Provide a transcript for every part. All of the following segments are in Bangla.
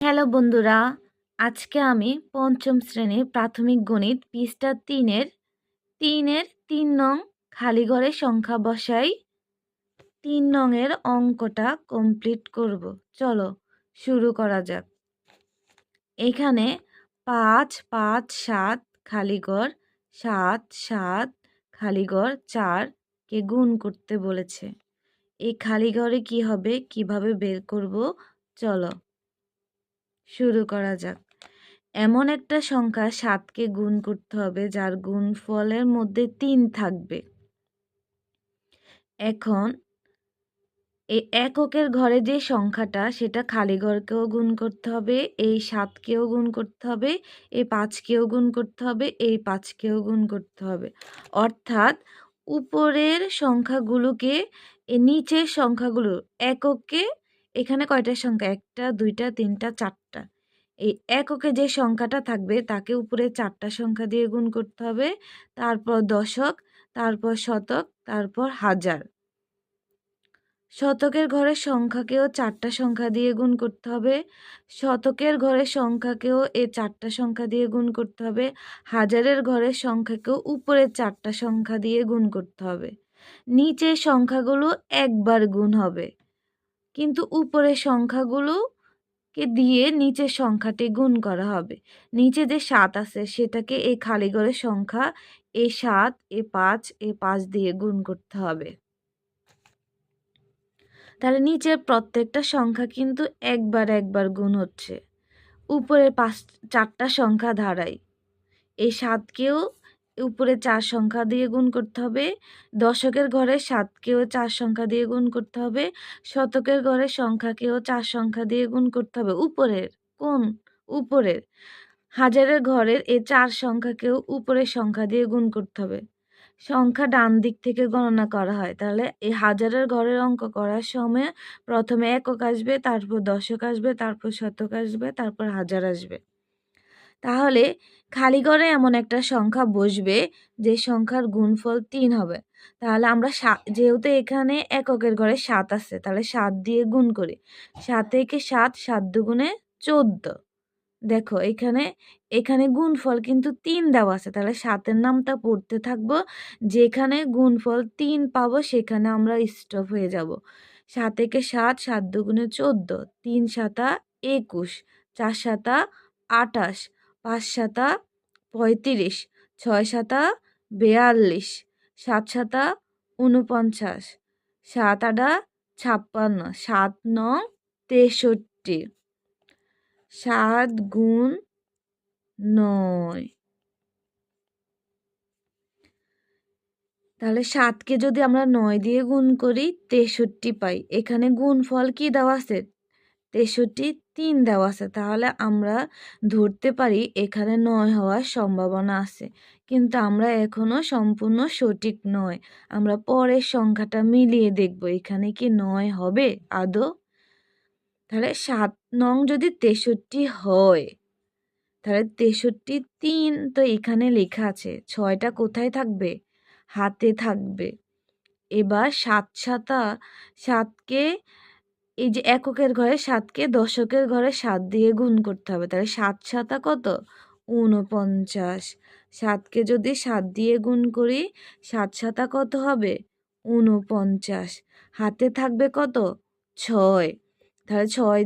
হ্যালো বন্ধুরা, আজকে আমি পঞ্চম শ্রেণির প্রাথমিক গণিত পৃষ্ঠা তিনের তিনের তিন নং খালি ঘরে সংখ্যা বসাই, তিন নংয়ের অঙ্কটা কমপ্লিট করব। চলো শুরু করা যাক। এখানে পাঁচ পাঁচ, সাত, খালি ঘর, সাত সাত, খালি ঘর চারকে গুণ করতে বলেছে। এই খালি ঘরে কি হবে, কীভাবে বের করব? চলো শুরু করা যাক। এমন একটা সংখ্যা সাতকে গুণ করতে হবে, যার গুণফলের মধ্যে তিন থাকবে। এখন এই এককের ঘরে যে সংখ্যাটা, সেটা খালি ঘরকেও গুণ করতে হবে, এই সাতকেও গুণ করতে হবে, এই পাঁচকেও গুণ করতে হবে, এই পাঁচকেও গুণ করতে হবে। অর্থাৎ উপরের সংখ্যাগুলোকে নিচের সংখ্যাগুলো এককে এখানে কয়টা সংখ্যা? একটা, দুইটা, তিনটা, চারটা। এই এককে যে সংখ্যাটা থাকবে, তাকে উপরে চারটা সংখ্যা দিয়ে গুণ করতে হবে। তারপর দশক, তারপর শতক, তারপর হাজার। শতকের ঘরের সংখ্যাকেও চারটা সংখ্যা দিয়ে গুণ করতে হবে। শতকের ঘরের সংখ্যাকেও এ চারটা সংখ্যা দিয়ে গুণ করতে হবে। হাজারের ঘরের সংখ্যাকেও উপরের চারটা সংখ্যা দিয়ে গুণ করতে হবে। নিচের সংখ্যাগুলো একবার গুণ হবে। কিন্তু উপরের সংখ্যাগুলোকে দিয়ে নিচের সংখ্যাটি গুণ করা হবে। নিচে যে সাত আছে, সেটাকে এই খালি ঘরের সংখ্যা এ সাত, এ পাঁচ এ পাঁচ দিয়ে গুণ করতে হবে। তাহলে নিচের প্রত্যেকটা সংখ্যা কিন্তু একবার একবার গুণ হচ্ছে। উপরের পাঁচ, চারটা সংখ্যা ধারাই এই সাতকেও উপরে চার সংখ্যা দিয়ে গুণ করতে হবে। দশকের ঘরে সাতকেও চার সংখ্যা দিয়ে গুণ করতে হবে। শতকের ঘরের সংখ্যাকেও চার সংখ্যা দিয়ে গুণ করতে হবে। উপরের, কোন? উপরের। হাজারের ঘরের এই চার সংখ্যাকেও উপরের সংখ্যা দিয়ে গুণ করতে হবে। সংখ্যা ডান দিক থেকে গণনা করা হয়। তাহলে এই হাজারের ঘরের অঙ্ক করার সময় প্রথমে একক আসবে, তারপর দশক আসবে, তারপর শতক আসবে, তারপর হাজার আসবে। তাহলে খালি ঘরে এমন একটা সংখ্যা বসবে যে সংখ্যার গুণফল তিন হবে। তাহলে আমরা যেহেতু এখানে এককের ঘরে সাত আছে তাহলে সাত দিয়ে গুণ করি। সাত থেকে সাত সাত দুগুণে চোদ্দ। দেখো এখানে এখানে গুণফল কিন্তু তিন দেওয়া আছে। তাহলে সাতের নামটা পড়তে থাকব। যেখানে গুণফল তিন পাবো সেখানে আমরা স্টপ হয়ে যাব। সাত থেকে সাত সাত দুগুণে চোদ্দ তিন সাতা একুশ চার সাতা আটাশ। পাঁচ সাতা পঁয়ত্রিশ, ছয় সাতা বেয়াল্লিশ, সাত সাতা উনপঞ্চাশ সাত আটা ছাপ্পান্ন, সাত নং তেষট্টি, সাত গুণ নয়। তাহলে সাতকে যদি আমরা নয় দিয়ে গুণ করি, তেষট্টি পাই। এখানে গুণফল কি দেওয়া আছে? তেষট্টি তিন দেওয়া আছে, তাহলে আমরা ধরতে পারি এখানে নয় হওয়ার সম্ভাবনা আছে। কিন্তু আমরা এখনও সম্পূর্ণ সঠিক নয়। আমরা পরের সংখ্যাটা মিলিয়ে দেখব এখানে কি নয় হবে আদৌ। তাহলে সাত নং যদি তেষট্টি হয়, তাহলে তেষট্টি তিন তো এখানে লেখা আছে, ছয়টা কোথায় থাকবে? হাতে থাকবে। এবার সাত সাতা, সাতকে এই যে এককের ঘরে সাতকে দশকের ঘরে সাত দিয়ে গুণ করতে হবে, তাহলে সাত সাতা কত? ঊনপঞ্চাশ। সাতকে যদি সাত দিয়ে গুণ করি, সাত সাতা কত হবে? ঊনপঞ্চাশ। হাতে থাকবে কত? ছয়। তাহলে ছয়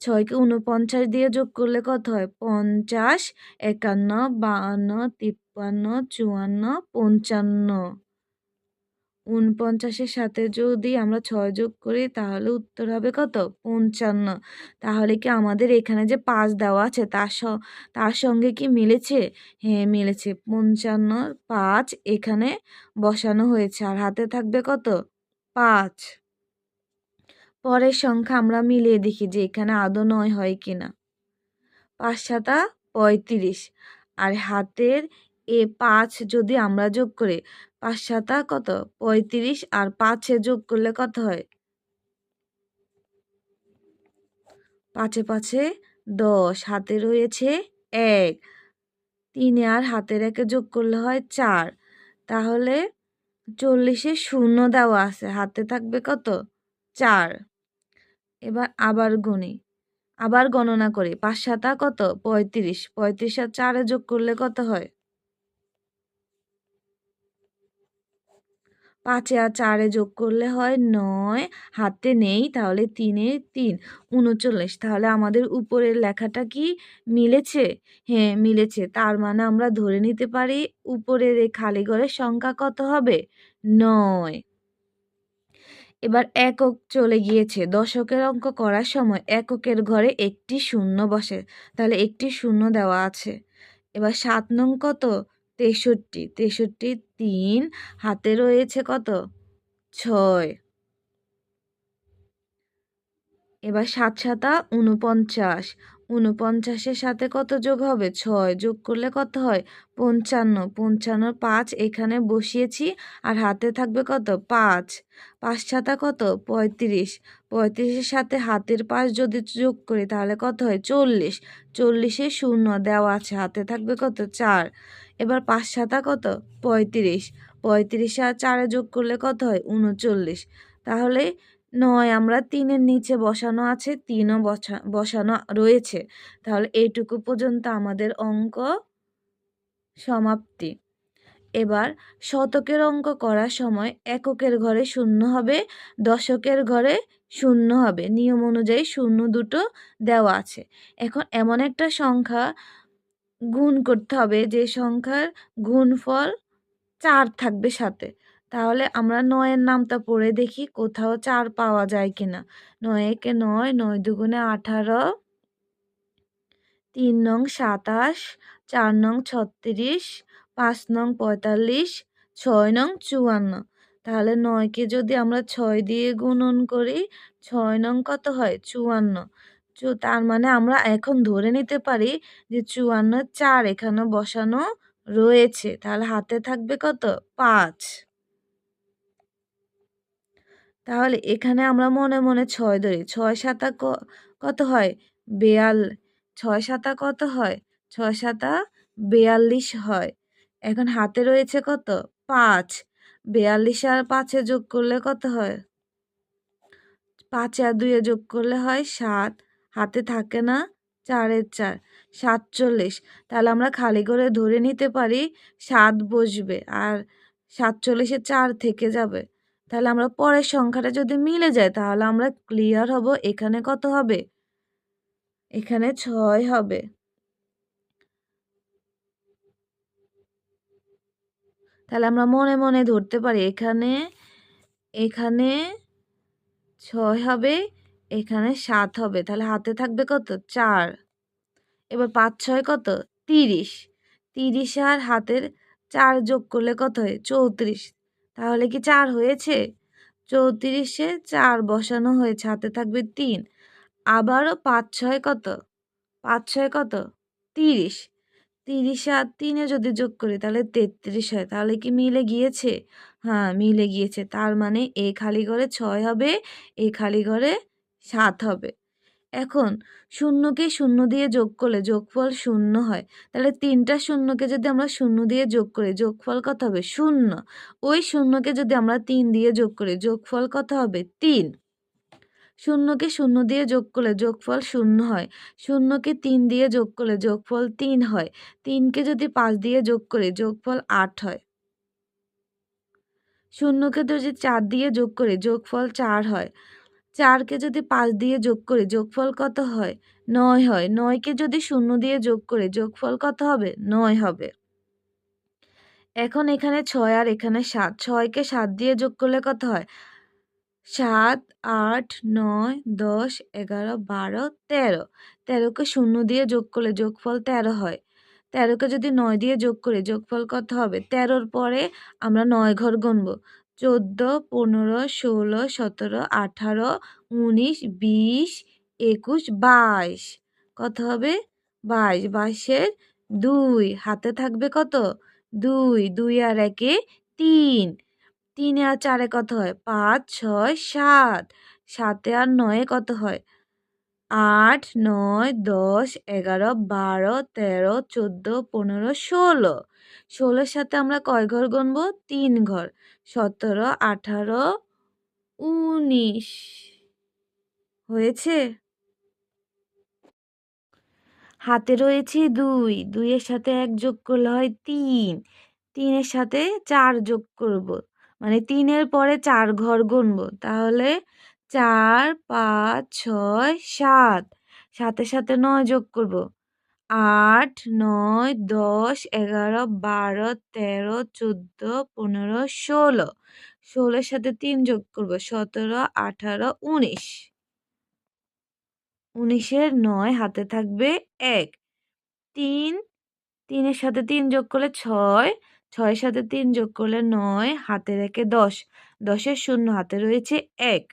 ছয়কে উনপঞ্চাশ দিয়ে যোগ করলে কত হয়? পঞ্চাশ, একান্ন, বাহান্ন, তিপ্পান্ন, চুয়ান্ন, পঞ্চান্ন। উনপঞ্চাশের সাথে যদি আমরা ছয় যোগ করি, তাহলে উত্তর হবে কত? পঞ্চান্ন। তাহলে কি আমাদের এখানে যে পাঁচ দেওয়া আছে, তার স, তার সঙ্গে কি মিলেছে? হ্যাঁ মিলেছে। পঞ্চান্ন পাঁচ এখানে বসানো হয়েছে। আর হাতে থাকবে কত? পাঁচ। পরের সংখ্যা আমরা মিলিয়ে দেখি যে এখানে আদৌ নয় হয় কি না পাঁচ সাতা পঁয়ত্রিশ। আর হাতের এ পাঁচ যদি আমরা যোগ করি, পাঁচ সাতা কত? পঁয়ত্রিশ আর পাঁচে যোগ করলে কত হয়? পাঁচে পাঁচে দশ, হাতে রয়েছে এক। তিনে আর হাতের একে যোগ করলে হয় চার। তাহলে চল্লিশে শূন্য দেওয়া আছে, হাতে থাকবে কত? চার। এবার আবার গুনি। আবার গণনা করি, পাঁচ সাতা কত? পঁয়ত্রিশ। পঁয়ত্রিশ আর চারে যোগ করলে কত হয়? পাঁচে আর চারে যোগ করলে হয় নয়, হাতে নেই, তাহলে তিনে তিন, উনচল্লিশ। তাহলে আমাদের উপরের লেখাটা কি মিলেছে? হ্যাঁ মিলেছে। তার মানে আমরা ধরে নিতে পারি উপরের এই খালি ঘরের সংখ্যা কত হবে? নয়। এবার একক চলে গিয়েছে। দশকের অঙ্ক করার সময় এককের ঘরে একটি শূন্য বসে। তাহলে একটি শূন্য দেওয়া আছে। এবার সাত নং কত? তেষট্টি তেষট্টি তিন হাতে রয়েছে কত? ছয়। এবার সাত সাতা উনপঞ্চাশ। উনপঞ্চাশের সাথে কত যোগ হবে? ছয় যোগ করলে কত হয়? পঞ্চান্ন। পঞ্চান্ন পাঁচ এখানে বসিয়েছি আর হাতে থাকবে কত? পাঁচ। পাঁচ সাতা কত? পঁয়ত্রিশ। পঁয়ত্রিশের সাথে হাতের পাঁচ যদি যোগ করি তাহলে কত হয়? চল্লিশ। চল্লিশে শূন্য দেওয়া আছে, হাতে থাকবে কত? চার। এবার পাঁচ সাতা কত? পঁয়ত্রিশ। পঁয়ত্রিশে আর চারে যোগ করলে কত হয়? উনচল্লিশ তাহলে নয়, আমরা তিনের নিচে বসানো আছে, তিনও বসা বসানো রয়েছে। তাহলে এইটুকু পর্যন্ত আমাদের অঙ্ক সমাপ্তি। এবার শতকের অঙ্ক করার সময় এককের ঘরে শূন্য হবে, দশকের ঘরে শূন্য হবে। নিয়ম অনুযায়ী শূন্য দুটো দেওয়া আছে। এখন এমন একটা সংখ্যা গুণ করতে হবে যে সংখ্যার গুণফল চার থাকবে সাথে। তাহলে আমরা নয়ের নামটা পড়ে দেখি কোথাও চার পাওয়া যায় কিনা। নয় একে নয় নয় দুগুণে আঠারো, তিন নং সাতাশ, চার নং ছত্রিশ, পাঁচ নং পঁয়তাল্লিশ, ছয় নং চুয়ান্ন। তাহলে নয়কে যদি আমরা ছয় দিয়ে গুণন করি, ছয় নং কত হয়? চুয়ান্ন। তার মানে আমরা এখন ধরে নিতে পারি যে চুয়ান্ন চার এখানে বসানো রয়েছে। তাহলে হাতে থাকবে কত? পাঁচ। তাহলে এখানে আমরা মনে মনে ছয় ধরি। ছয় সাতা কত হয়? বেয়াল, ছয় সাতা কত হয়? ছয় সাতা বেয়াল্লিশ হয়। এখন হাতে রয়েছে কত? পাঁচ। বেয়াল্লিশ আর পাঁচে যোগ করলে কত হয়? পাঁচ আর দুইয়ে যোগ করলে হয় সাত। হাতে থাকে না চারের চার, সাতচল্লিশ। তাহলে আমরা খালি করে ধরে নিতে পারি সাত বসবে আর সাতচল্লিশে চার থেকে যাবে। তাহলে আমরা পরের সংখ্যাটা যদি মিলে যায়, তাহলে আমরা ক্লিয়ার হব এখানে কত হবে? এখানে ছয় হবে। তাহলে আমরা মনে মনে ধরতে পারি, এখানে এখানে ছয় হবে, এখানে সাত হবে। তাহলে হাতে থাকবে কত? চার। এবার পাঁচ ছয় কত? তিরিশ। তিরিশ আর হাতের চার যোগ করলে কত হয়? চৌত্রিশ। তাহলে কি চার হয়েছে? চৌত্রিশে চার বসানো হয়েছে, হাতে থাকবে তিন। আবারও পাঁচ ছয় কত? পাঁচ ছয় কত? তিরিশ। তিরিশে আর তিনে যদি যোগ করি তাহলে তেত্রিশ হয়, তাহলে কি মিলে গিয়েছে? হ্যাঁ মিলে গিয়েছে, তার মানে এই খালি ঘরে ছয় হবে এই খালি ঘরে সাত হবে। এখন শূন্যকে শূন্য দিয়ে যোগ করলে যোগফল শূন্য হয়। তাহলে তিনটা শূন্যকে যদি আমরা শূন্য দিয়ে যোগ করি, যোগফল কত হবে? শূন্য। ওই শূন্যকে যদি আমরা তিন দিয়ে যোগ করি, যোগফল কত হবে? তিন। শূন্যকে শূন্য দিয়ে যোগ করলে যোগফল শূন্য হয়। শূন্যকে তিন দিয়ে যোগ করলে যোগফল তিন হয়। তিনকে যদি পাঁচ দিয়ে যোগ করি, যোগফল আট হয়। শূন্যকে যদি চার দিয়ে যোগ করি, যোগফল চার হয়। চারকে যদি পাঁচ দিয়ে যোগ করি, যোগফল কত হয়? নয় হয়। নয়কে যদি শূন্য দিয়ে যোগ করি, যোগফল কত হবে? নয় হবে। এখন এখানে ছয় আর এখানে সাত। ছয়কে সাত দিয়ে যোগ করলে কত হয়? সাত, আট, নয়, দশ, এগারো, বারো, তেরো। তেরোকে শূন্য দিয়ে যোগ করলে যোগফল তেরো হয়। তেরোকে যদি নয় দিয়ে যোগ করি, যোগফল কত হবে? তেরোর পরে আমরা নয় ঘর গুনব। চোদ্দ, পনেরো, ষোলো, সতেরো, আঠারো, উনিশ, বিশ, একুশ, বাইশ। কত হবে? বাইশ। বাইশের দুই। হাতে থাকবে কত? দুই। দুই আর একে তিন। তিনে আর চারে কত হয়? পাঁচ, ছয়, সাত। সাতে আর নয়ে কত হয়? আট, নয়, দশ, এগারো, বারো, তেরো, চোদ্দ, পনেরো, ষোলো। ষোলোর সাথে আমরা কয় ঘর গুনবো? তিন ঘর। সতেরো, আঠারো, উনিশ। হয়েছে? হাতে রয়েছে দুই। দুইয়ের সাথে এক যোগ করলে হয় তিন। তিনের সাথে চার যোগ করব। মানে তিনের পরে চার ঘর গুনব। তাহলে চার, পাঁচ, ছয়, সাত। সাথে সাথে নয় যোগ করব। আট, নয়, দশ, এগারো, বারো, তেরো, চোদ্দ, পনেরো, ষোলো। ষোলোর সাথে তিন যোগ করব, সতেরো, আঠারো, উনিশ। উনিশের নয় হাতে থাকবে এক। তিন, তিনের সাথে তিন যোগ করলে ছয়। ছয়ের সাথে তিন যোগ করলে নয়, হাতে রেখে দশ। দশের শূন্য হাতে রয়েছে এক।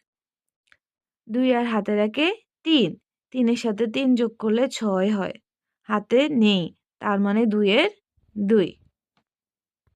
দুই আর হাতে রেখে তিন। তিনের সাথে তিন যোগ করলে ছয় হয়। হাতে নেই। তার মানে দুইয়ের দুই।